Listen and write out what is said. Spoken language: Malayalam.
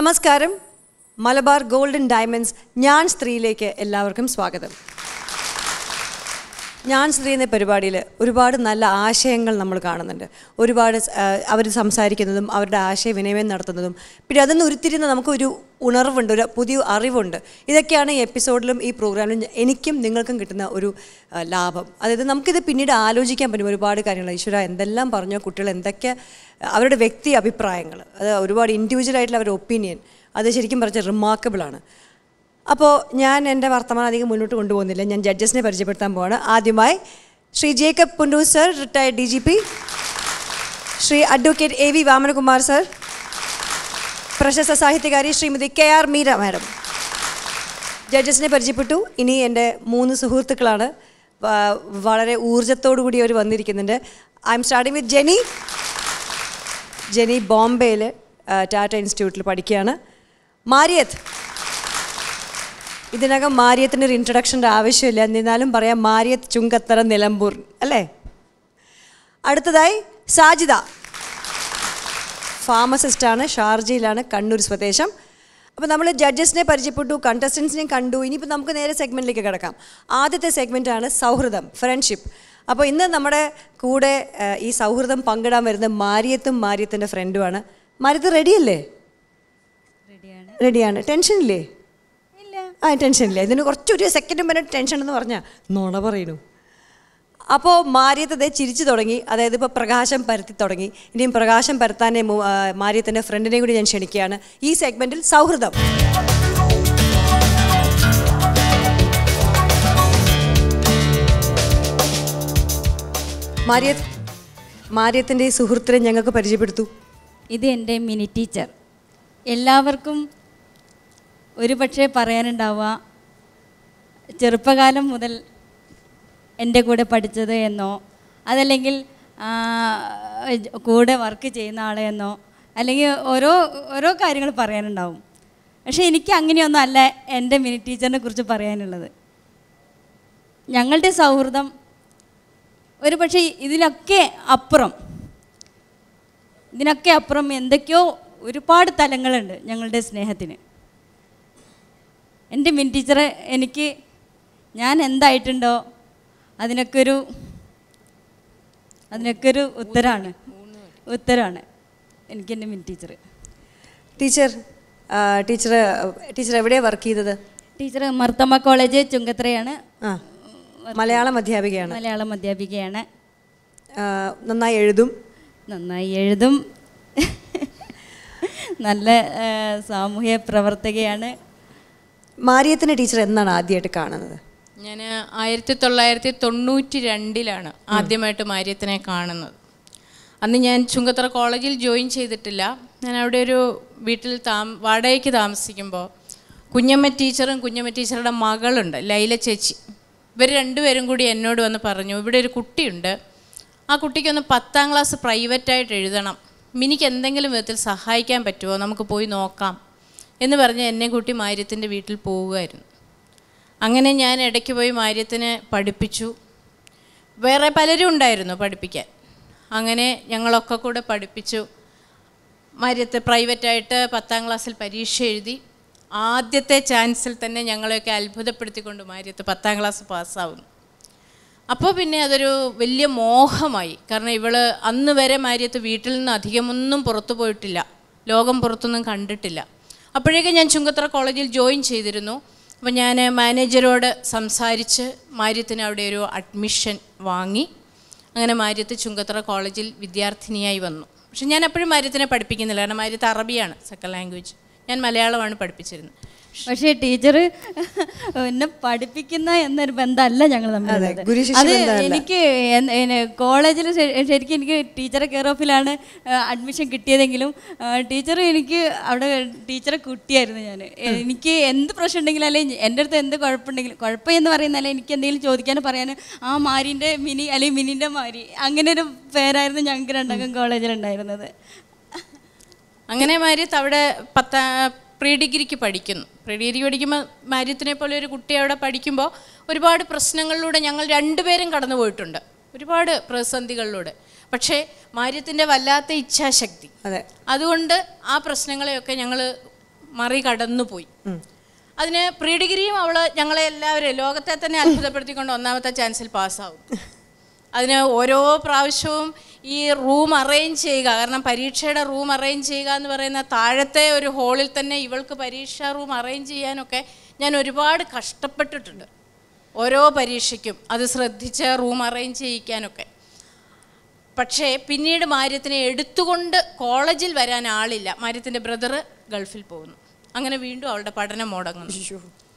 നമസ്കാരം. മലബാർ ഗോൾഡൻ ഡയമണ്ട്സ് ഞാൻ സ്ത്രീയിലേക്ക് എല്ലാവർക്കും സ്വാഗതം. ഞാൻ സ്ത്രീ എന്ന പരിപാടിയിൽ ഒരുപാട് നല്ല ആശയങ്ങൾ നമ്മൾ കാണുന്നുണ്ട്. ഒരുപാട് അവർ സംസാരിക്കുന്നതും അവരുടെ ആശയവിനിമയം നടത്തുന്നതും. പിന്നെ അതൊന്ന് ഉരുത്തിരിയുന്ന നമുക്കൊരു ഉണർവുണ്ട് ഒരു പുതിയ അറിവുണ്ട്. ഇതൊക്കെയാണ് ഈ എപ്പിസോഡിലും ഈ പ്രോഗ്രാമിലും എനിക്കും നിങ്ങൾക്കും കിട്ടുന്ന ഒരു ലാഭം. അതായത് നമുക്കിത് പിന്നീട് ആലോചിക്കാൻ പറ്റും ഒരുപാട് കാര്യങ്ങൾ. ഈശ്വര എന്തെല്ലാം പറഞ്ഞോ കുട്ടികൾ എന്തൊക്കെ അവരുടെ വ്യക്തി അഭിപ്രായങ്ങൾ. അത് ഒരുപാട് ഇൻഡിവിജ്വൽ ആയിട്ടുള്ള അവരുടെ ഒപ്പീനിയൻ അത് ശരിക്കും പറഞ്ഞാൽ റിമാർക്കബിൾ ആണ്. അപ്പോൾ ഞാൻ എന്റെ വർത്തമാനം അധികം മുന്നോട്ട് കൊണ്ടുപോകുന്നില്ല. ഞാൻ ജഡ്ജസിനെ പരിചയപ്പെടുത്താൻ പോവാണ്. ആദ്യമായി Shri Jacob Pundoor sir retired D G P Shri advocate A V Vamanakumar sir പ്രശസ്ത സാഹിത്യകാരി Shrimati K R Meera madam. ജഡ്ജസിനെ പരിചയപ്പെട്ടു. ഇനി എന്റെ മൂന്ന് സുഹൃത്തുക്കളാണ്. വളരെ ഊർജത്തോടു കൂടി അവർ വന്നിരിക്കുന്നുണ്ട്. I am starting with Jenny Jenny ബോംബെയിൽ ടാറ്റ ഇൻസ്റ്റിറ്റ്യൂട്ടിൽ പഠിക്കുകയാണ്. മാരിയത്ത് ഇതിനകം മാരിയത്തിന്റെ ഒരു ഇൻട്രഡക്ഷന്റെ ആവശ്യമില്ല. എന്നിരുന്നാലും പറയാം മാരിയത്ത് ചുങ്കത്തറ നിലമ്പൂർ. അല്ലേ? അടുത്തതായി സാജിദ. ഫാർമസിസ്റ്റാണ് ഷാർജയിലാണ് കണ്ണൂർ സ്വദേശം. അപ്പോൾ നമ്മൾ ജഡ്ജസിനെ പരിചയപ്പെട്ടു കണ്ടസ്റ്റൻസിനെയും കണ്ടു. ഇനിയിപ്പോൾ നമുക്ക് നേരെ സെഗ്മെന്റിലേക്ക് കിടക്കാം. ആദ്യത്തെ സെഗ്മെന്റാണ് സൗഹൃദം ഫ്രണ്ട്ഷിപ്പ് അപ്പോൾ ഇന്ന് നമ്മുടെ കൂടെ ഈ സൗഹൃദം പങ്കിടാൻ വരുന്ന മാരിയത്തും മാരിയത്തിന്റെ ഫ്രണ്ടുമാണ് മാരിയത്ത് റെഡിയല്ലേ റെഡിയാണ് റെഡിയാണ് ടെൻഷനില്ലേ ആ ടെൻഷൻ ഇല്ല. ഇതിന് കുറച്ചൊരു സെക്കൻഡ് വരെ ടെൻഷൻ എന്ന് പറഞ്ഞാൽ നുണ പറയുന്നു അപ്പോൾ മാരിയത്തത് ചിരിച്ചു തുടങ്ങി. അതായത് ഇപ്പോൾ പ്രകാശം പരത്തി തുടങ്ങി. ഇനിയും പ്രകാശം പരത്താനെ മാരിയത്തിന്റെ ഫ്രണ്ടിനെ കൂടി ഞാൻ ക്ഷണിക്കുകയാണ്. ഈ സെഗ്മെന്റിൽ സൗഹൃദം. മാരിയ മാരിയത്തിന്റെ സുഹൃത്തിനെ ഞങ്ങൾക്ക് പരിചയപ്പെടുത്തു. ഇത് എന്റെ മിനി ടീച്ചർ. എല്ലാവർക്കും ഒരു പക്ഷേ പറയാനുണ്ടാവുക ചെറുപ്പകാലം മുതൽ എന്റെ കൂടെ പഠിച്ചത് എന്നോ അതല്ലെങ്കിൽ കൂടെ വർക്ക് ചെയ്യുന്ന ആളെന്നോ അല്ലെങ്കിൽ ഓരോ ഓരോ കാര്യങ്ങൾ പറയാനുണ്ടാവും. പക്ഷേ എനിക്ക് അങ്ങനെയൊന്നും അല്ല എന്റെ മിനി ടീച്ചറിനെ കുറിച്ച് പറയാനുള്ളത്. ഞങ്ങളുടെ സൗഹൃദം ഒരു പക്ഷേ ഇതിലൊക്കെ അപ്പുറം ഇതിനൊക്കെ അപ്പുറം എന്തൊക്കെയോ ഒരുപാട് തലങ്ങളുണ്ട് ഞങ്ങളുടെ സ്നേഹത്തിന്. എന്റെ മിൻ ടീച്ചറെ എനിക്ക് ഞാൻ എന്തായിട്ടുണ്ടോ അതിനൊക്കെ ഒരു അതിനൊക്കെ ഒരു ഉത്തരമാണ് ഉത്തരമാണ് എനിക്ക് എന്റെ മിൻ ടീച്ചർ ടീച്ചർ ടീച്ചർ ടീച്ചർ എവിടെയാണ് വർക്ക് ചെയ്തത്? ടീച്ചർ മർത്തമ്മ കോളേജ് ചുങ്കത്രയാണ്. മലയാളം അധ്യാപികയാണ്. മലയാളം അധ്യാപികയാണ്. നന്നായി എഴുതും. നന്നായി എഴുതും. നല്ല സാമൂഹ്യ പ്രവർത്തകയാണ്. മാരിയത്തിനെ ടീച്ചർ എന്നാണ് ആദ്യമായിട്ട് കാണുന്നത്? ഞാൻ ആയിരത്തി തൊള്ളായിരത്തി തൊണ്ണൂറ്റി രണ്ടിലാണ് ആദ്യമായിട്ട് മാരിയത്തിനെ കാണുന്നത്. അന്ന് ഞാൻ ചുങ്കത്തറ കോളേജിൽ ജോയിൻ ചെയ്തിട്ടില്ല. ഞാൻ അവിടെ ഒരു വീട്ടിൽ താ വാടകയ്ക്ക് താമസിക്കുമ്പോൾ കുഞ്ഞമ്മ ടീച്ചറും കുഞ്ഞമ്മ ടീച്ചറുടെ മകളുണ്ട് ലൈല ചേച്ചി. ഇവർ രണ്ടുപേരും കൂടി എന്നോട് വന്ന് പറഞ്ഞു ഇവിടെ ഒരു കുട്ടിയുണ്ട്. ആ കുട്ടിക്കൊന്ന് പത്താം ക്ലാസ് പ്രൈവറ്റായിട്ട് എഴുതണം. മിനിക്ക് എന്തെങ്കിലും വിധത്തിൽ സഹായിക്കാൻ പറ്റുമോ നമുക്ക് പോയി നോക്കാം. എന്ന് പറഞ്ഞ് എന്നെ കൂട്ടി മാര്യത്തിന്റെ വീട്ടിൽ പോവുമായിരുന്നു അങ്ങനെ ഞാൻ ഇടയ്ക്ക് പോയി മാര്യത്തിനെ പഠിപ്പിച്ചു. വേറെ പലരും ഉണ്ടായിരുന്നു പഠിപ്പിക്കാൻ. അങ്ങനെ ഞങ്ങളൊക്കെ കൂടെ പഠിപ്പിച്ചു. മാര്യത്ത് പ്രൈവറ്റായിട്ട് പത്താം ക്ലാസ്സിൽ പരീക്ഷ എഴുതി. ആദ്യത്തെ ചാൻസിൽ തന്നെ ഞങ്ങളെയൊക്കെ അത്ഭുതപ്പെടുത്തിക്കൊണ്ട് മാര്യത്ത് പത്താം ക്ലാസ് പാസ്സാവുന്നു. അപ്പോൾ പിന്നെ അതൊരു വലിയ മോഹമായി. കാരണം ഇവൾ അന്ന് വരെ മാര്യത്ത് വീട്ടിൽ നിന്ന് അധികമൊന്നും പുറത്തു പോയിട്ടില്ല. ലോകം പുറത്തൊന്നും കണ്ടിട്ടില്ല. അപ്പോഴേക്കും ഞാൻ ചുങ്കത്തറ കോളേജിൽ ജോയിൻ ചെയ്തിരുന്നു. അപ്പോൾ ഞാൻ മാനേജരോട് സംസാരിച്ച് മാര്യത്തിന് അവിടെ ഒരു അഡ്മിഷൻ വാങ്ങി. അങ്ങനെ മാര്യത്ത് ചുങ്കത്തറ കോളേജിൽ വിദ്യാർത്ഥിനിയായി വന്നു. പക്ഷെ ഞാൻ എപ്പോഴും മാര്യത്തിനെ പഠിപ്പിക്കുന്നില്ല. കാരണം മാര്യത്ത് അറബിയാണ് സെക്കൻഡ് ലാംഗ്വേജ് ഞാൻ മലയാളമാണ് പഠിപ്പിച്ചിരുന്നത്. പക്ഷേ ടീച്ചർ എന്നെ പഠിപ്പിക്കുന്ന എന്നൊരു ബന്ധമല്ല ഞങ്ങൾ ഗുരുശിഷ്യ അത്. എനിക്ക് കോളേജിൽ ശരിക്കും എനിക്ക് ടീച്ചറെ കെയർ ഓഫിലാണ് അഡ്മിഷൻ കിട്ടിയതെങ്കിലും ടീച്ചർ എനിക്ക് അവിടെ ടീച്ചറെ കുട്ടിയായിരുന്നു ഞാൻ. എനിക്ക് എന്ത് പ്രശ്നം ഉണ്ടെങ്കിലും അല്ലെങ്കിൽ എന്റെ അടുത്ത് എന്ത് കുഴപ്പമുണ്ടെങ്കിലും കുഴപ്പം എന്ന് പറയുന്നതല്ല എനിക്ക് എന്തെങ്കിലും ചോദിക്കാനും പറയാനും ആ മാരിന്റെ മിനി അല്ലെങ്കിൽ മിനിന്റെ മാരി അങ്ങനെ ഒരു പേരായിരുന്നു ഞങ്ങൾക്ക് രണ്ടാക്കും കോളേജിലുണ്ടായിരുന്നത് അങ്ങനെ മാര്യത്ത് അവിടെ പത്താ പ്രീ ഡിഗ്രിക്ക് പഠിക്കുന്നു. പ്രീ ഡിഗ്രി പഠിക്കുമ്പോൾ മാര്യത്തിനെ പോലെ ഒരു കുട്ടി അവിടെ പഠിക്കുമ്പോൾ ഒരുപാട് പ്രശ്നങ്ങളിലൂടെ ഞങ്ങൾ രണ്ടുപേരും കടന്നു പോയിട്ടുണ്ട്. ഒരുപാട് പ്രതിസന്ധികളിലൂടെ. പക്ഷേ മാര്യത്തിന്റെ വല്ലാത്ത ഇച്ഛാശക്തി. അതെ. അതുകൊണ്ട് ആ പ്രശ്നങ്ങളെയൊക്കെ ഞങ്ങൾ മറികടന്നു പോയി. അതിന് പ്രീ ഡിഗ്രിയും അവൾ ഞങ്ങളെ എല്ലാവരും ലോകത്തെ തന്നെ അത്ഭുതപ്പെടുത്തിക്കൊണ്ട് ഒന്നാമത്തെ ചാൻസിൽ പാസ്സാവും. അതിന് ഓരോ പ്രാവശ്യവും ഈ റൂം അറേഞ്ച് ചെയ്യുക. കാരണം പരീക്ഷയുടെ റൂം അറേഞ്ച് ചെയ്യുക എന്ന് പറയുന്ന താഴത്തെ ഒരു ഹോളിൽ തന്നെ ഇവൾക്ക് പരീക്ഷാ റൂം അറേഞ്ച് ചെയ്യാനൊക്കെ ഞാൻ ഒരുപാട് കഷ്ടപ്പെട്ടിട്ടുണ്ട്. ഓരോ പരീക്ഷയ്ക്കും അത് ശ്രദ്ധിച്ച് റൂം അറേഞ്ച് ചെയ്യിക്കാനൊക്കെ. പക്ഷേ പിന്നീട് മാര്യത്തിനെ എടുത്തുകൊണ്ട് കോളേജിൽ വരാൻ ആളില്ല. മാര്യത്തിന്റെ ബ്രദറ് ഗൾഫിൽ പോകുന്നു. അങ്ങനെ വീണ്ടും അവളുടെ പഠനം മുടങ്ങുന്നു.